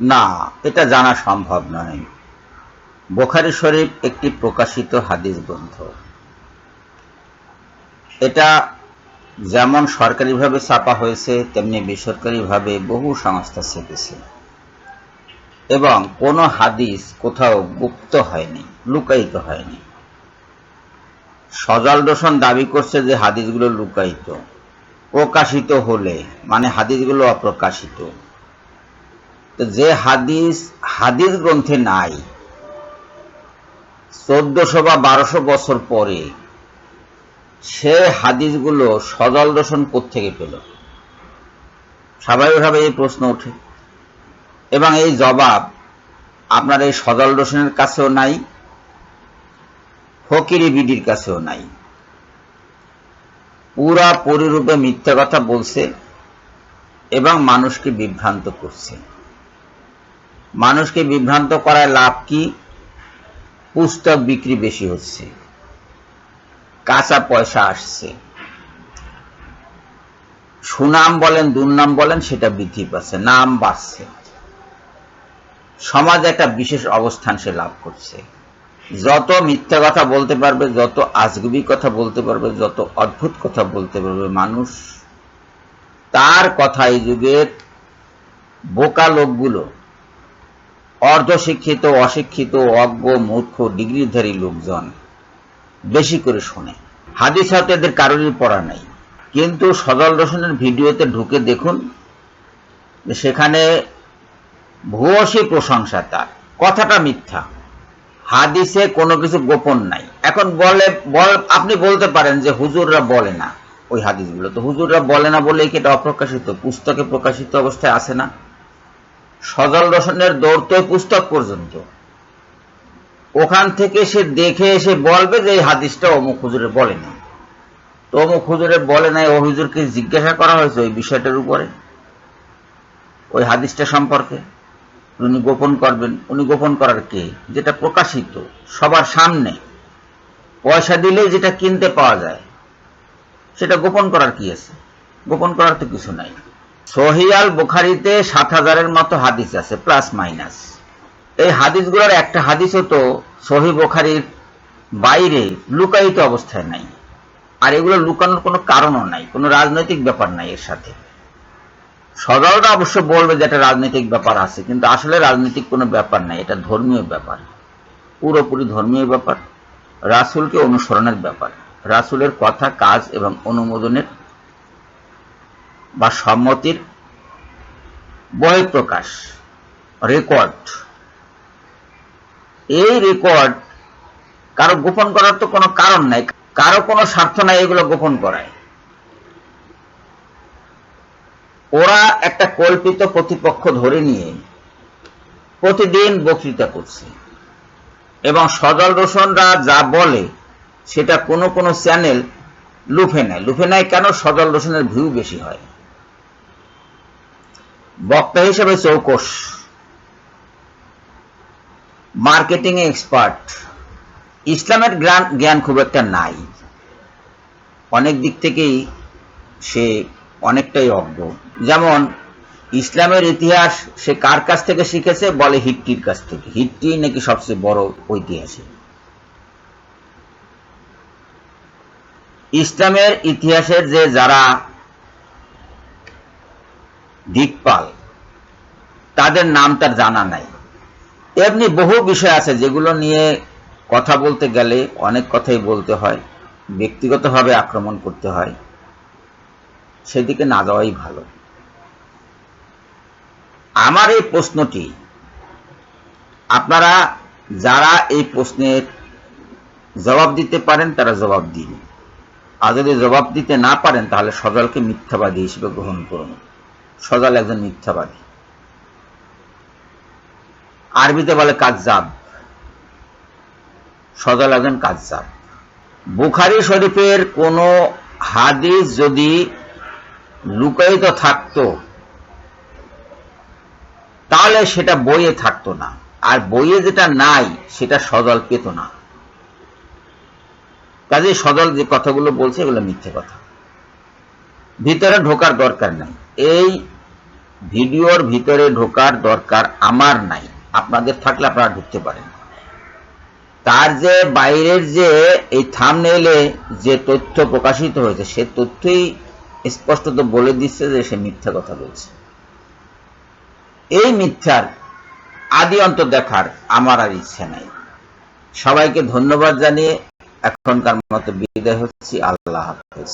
না, এটা জানা সম্ভব নয়। বোখারি শরীফ একটি প্রকাশিত হাদিস গ্রন্থ। এটা যেমন সরকারিভাবে ছাপা হয়েছে, তেমনি বেসরকারিভাবে বহু সংস্থা ছেপেছে। এবং কোনো হাদিস কোথাও গুপ্ত হয়নি, লুকায়িত হয়নি। সজাল দোষণ দাবি করছে যে হাদিসগুলো লুকায়িত, প্রকাশিত হলে মানে হাদিসগুলো অপ্রকাশিত। তো যে হাদিস হাদিস গ্রন্থে নাই, চোদ্দশো বা বারোশো বছর পরে সে হাদিসগুলো সজল দর্শন থেকে পেল? স্বাভাবিকভাবে এই প্রশ্ন ওঠে। এবং এই জবাব আপনার এই সজল দর্শনের কাছেও নাই, ফকিরি বিডির কাছেও নাই। পুরা পরিরূপে মিথ্যা কথা বলছে এবং মানুষকে বিভ্রান্ত করছে। মানুষকে বিভ্রান্ত করায় লাভ কি? পুস্তক বিক্রি বেশি হচ্ছে। কাঁচা পয়সা আসছে। সুনাম বলেন, দুর্নাম বলেন, সেটা বৃদ্ধি পাচ্ছে, নাম বাড়ছে। সমাজ একটা বিশেষ অবস্থান সে লাভ করছে। যত মিথ্যা কথা বলতে পারবে, যত আজগুবি কথা বলতে পারবে, যত অদ্ভুত কথা বলতে পারবে মানুষ, তার কথা এই যুগের বোকা লোকগুলো অর্ধশিক্ষিত, অশিক্ষিত, অজ্ঞ, মূর্খ, ডিগ্রিধারী লোকজন বেশি করে শোনে। হাদিস হয়তো এদের কারোরই পড়া নাই। কিন্তু সজল রোশনের ভিডিওতে ঢুকে দেখুন সেখানে ভূয়সী প্রশংসা তার। কথাটা মিথ্যা। হাদিসে কোনো কিছু গোপন নাই। এখন বলে, বল, আপনি বলতে পারেন যে হুজুররা বলে না ওই হাদিসগুলো। তো হুজুররা বলে না বলে কি এটা অপ্রকাশিত? পুস্তকে প্রকাশিত অবস্থায় আছে না? সজল রসনের দৌড় তো পুস্তক পর্যন্ত। ওখান থেকে সে দেখে এসে বলবে যে এই হাদিসটা অমুক হুজুরে বলে না তো অমুক হুজুরে বলে নাই, ও হুজুরকে জিজ্ঞাসা করা হয়েছে ওই বিষয়টার উপরে, ওই হাদিসটা সম্পর্কে। উনি গোপন করবেন। উনি গোপন করার কে? যেটা প্রকাশিত, সবার সামনে। পয়সা দিলে যেটা কিনতে পাওয়া যায়, সেটা গোপন করার কি আছে? গোপন করার তো কিছু নাই। সহিয়াল বুখারিতে সাত হাজারের মতো হাদিস আছে প্লাস মাইনাস এই হাদিসগুলোর একটা হাদিসও তো সহি বুখারির বাইরে লুকায়িত অবস্থায় নাই। আর এগুলো লুকানোর কোনো কারণও নাই, কোনো রাজনৈতিক ব্যাপার নাই এর সাথে। সদরটা অবশ্য বলবে যে একটা রাজনৈতিক ব্যাপার আছে, কিন্তু আসলে রাজনৈতিক কোনো ব্যাপার নাই, এটা ধর্মীয় ব্যাপার। পুরোপুরি ধর্মীয় ব্যাপার, রাসুলকে অনুসরণের ব্যাপার। রাসুলের কথা, কাজ এবং অনুমোদনের বা সম্মতির বহিঃপ্রকাশ রেকর্ড এই রেকর্ড কারও গোপন করার তো কোনো কারণ নাই, কারও কোনো স্বার্থ নাই এগুলো গোপন করায়। ওরা একটা কল্পিত প্রতিপক্ষ ধরে নিয়ে প্রতিদিন বক্তৃতা করছে এবং সজল রোশনরা যা বলে সেটা কোনো কোনো চ্যানেল লুফে নেয়। লুফে নেয় কেন? সজল রোশনের ভিউ বেশি হয়। বক্তা হিসেবে চৌকস মার্কেটিং এক্সপার্ট। ইসলামের জ্ঞান জ্ঞান খুব একটা নাই। অনেক দিক থেকেই সে অনেকটাই অজ্ঞ। যেমন, ইসলামের ইতিহাস সে কার কাছ থেকে শিখেছে বলে হিট্টির কাছ থেকে। হিট্টি নাকি সবচেয়ে বড় ঐতিহাসিক। ইসলামের ইতিহাসের যে যারা দিকপাল। তাদের নাম তার জানা নাই। এমনি বহু বিষয় আছে যেগুলো নিয়ে কথা বলতে গেলে অনেক কথাই বলতে হয়, ব্যক্তিগতভাবে আক্রমণ করতে হয়। সেদিকে না যাওয়াই ভালো। আমার এই প্রশ্নটি, আপনারা যারা এই প্রশ্নের জবাব দিতে পারেন, তারা জবাব দিন। আর যদি জবাব দিতে না পারেন, তাহলে সজলকে মিথ্যাবাদী হিসেবে গ্রহণ করুন। সজল একজন মিথ্যাবাদী। আরবিতে বলে কাজাব সজল একজন কাজাব বুখারি শরীফের কোন হাদিস যদি লুকায়িত থাকতো, তাহলে সেটা বইয়ে থাকতো না। আর বইয়ে যেটা নাই, সেটা সদল পেত না। কাজে সদল যে কথাগুলো বলছে, এগুলো মিথ্যে কথা। ভিতরে ঢোকার দরকার নাই। এই ভিডিওর ভিতরে ঢোকার দরকার আমার নাই। আপনাদের থাকলে আপনারা ঢুকতে পারেন। তার যে বাইরের যে এই থামনেইলে যে তথ্য প্রকাশিত হয়েছে, সে তথ্যই স্পষ্টত বলে দিচ্ছে যে সে মিথ্যা কথা বলছে। এই মিথ্যার আদি অন্ত দেখার আমার আর ইচ্ছে নাই। সবাইকে ধন্যবাদ জানিয়ে এখনকার মতো বিদায় হচ্ছি। আল্লাহ হাফেজ।